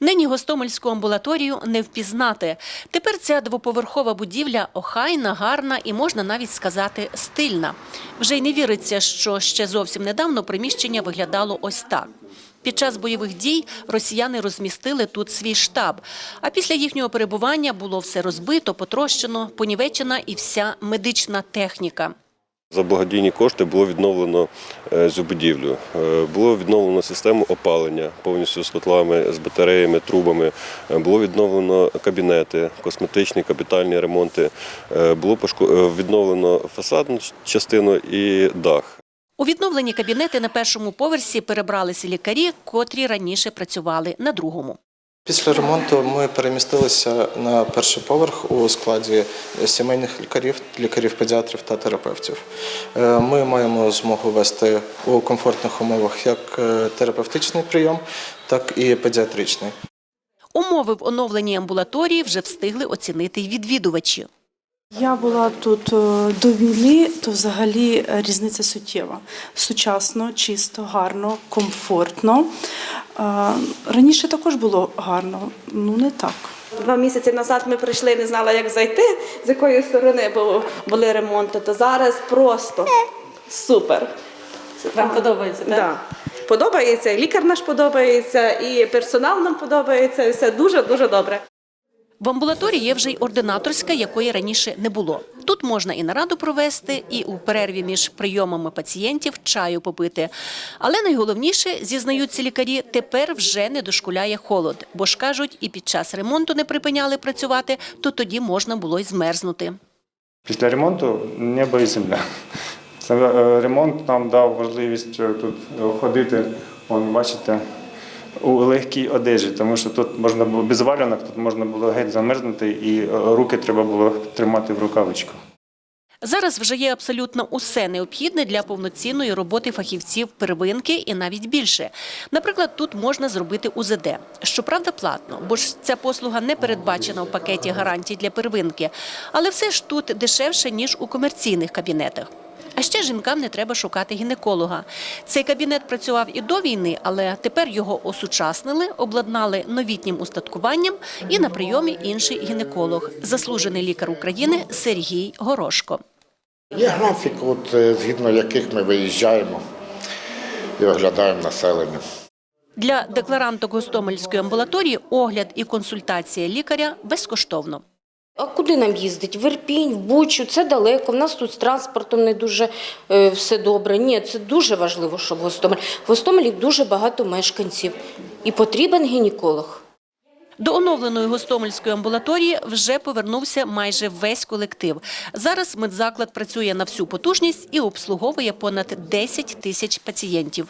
Нині гостомельську амбулаторію не впізнати. Тепер ця двоповерхова будівля охайна, гарна і можна навіть сказати стильна. Вже й не віриться, що ще зовсім недавно приміщення виглядало ось так. Під час бойових дій росіяни розмістили тут свій штаб. А після їхнього перебування було все розбито, потрощено, понівечена і вся медична техніка. За благодійні кошти було відновлено е, цю будівлю. Е, Було відновлено систему опалення повністю з котлами, з батареями, трубами. Е, Було відновлено кабінети, косметичні, капітальні ремонти. Е, Було е, відновлено фасадну частину і дах. У відновлені кабінети на першому поверсі перебралися лікарі, котрі раніше працювали на другому. Після ремонту ми перемістилися на перший поверх у складі сімейних лікарів, лікарів-педіатрів та терапевтів. Е, Ми маємо змогу вести у комфортних умовах як е, терапевтичний прийом, так і педіатричний. Умови в оновленій амбулаторії вже встигли оцінити й відвідувачі. Я була тут е, до війни, то взагалі е, різниця суттєва. Сучасно, чисто, гарно, комфортно. Е, Раніше також було гарно, ну не так. Два місяці назад ми прийшли, не знала, як зайти, з якої сторони були ремонти. То зараз просто супер. Вам подобається, так? Да. Подобається, лікар наш подобається, і персонал нам подобається. і Все дуже дуже добре. В амбулаторії є вже й ординаторська, якої раніше не було. Тут можна і нараду провести, і у перерві між прийомами пацієнтів чаю попити. Але найголовніше, зізнаються лікарі, тепер вже не дошкуляє холод, бо ж кажуть, і під час ремонту не припиняли працювати, то тоді можна було й змерзнути. Після ремонту небо і земля. Е, ремонт нам дав можливість е, тут ходити, вон, бачите, у легкій одежі, тому що тут можна було без валянок, тут можна було геть замерзнути, і е, руки треба було тримати в рукавичку. Зараз вже є абсолютно усе необхідне для повноцінної роботи фахівців первинки і навіть більше. Наприклад, тут можна зробити УЗД, щоправда, платно, бо ж ця послуга не передбачена в пакеті гарантій для первинки, але все ж тут дешевше ніж у комерційних кабінетах. А ще жінкам не треба шукати гінеколога. Цей кабінет працював і до війни, але тепер його осучаснили, обладнали новітнім устаткуванням і на прийомі інший гінеколог, заслужений лікар України Сергій Горошко. Є графік, от, е, згідно яких ми виїжджаємо і оглядаємо населення. Для декларанток Гостомельської амбулаторії огляд і консультація лікаря безкоштовно. А куди нам їздить? В Ірпінь, в Бучу, це далеко. В нас тут з транспортом не дуже е, все добре. Ні, це дуже важливо, щоб в Гостомель. В Гостомелі дуже багато мешканців і потрібен гінеколог. До оновленої Гостомельської амбулаторії вже повернувся майже весь колектив. Зараз медзаклад працює на всю потужність і обслуговує понад 10 тисяч пацієнтів.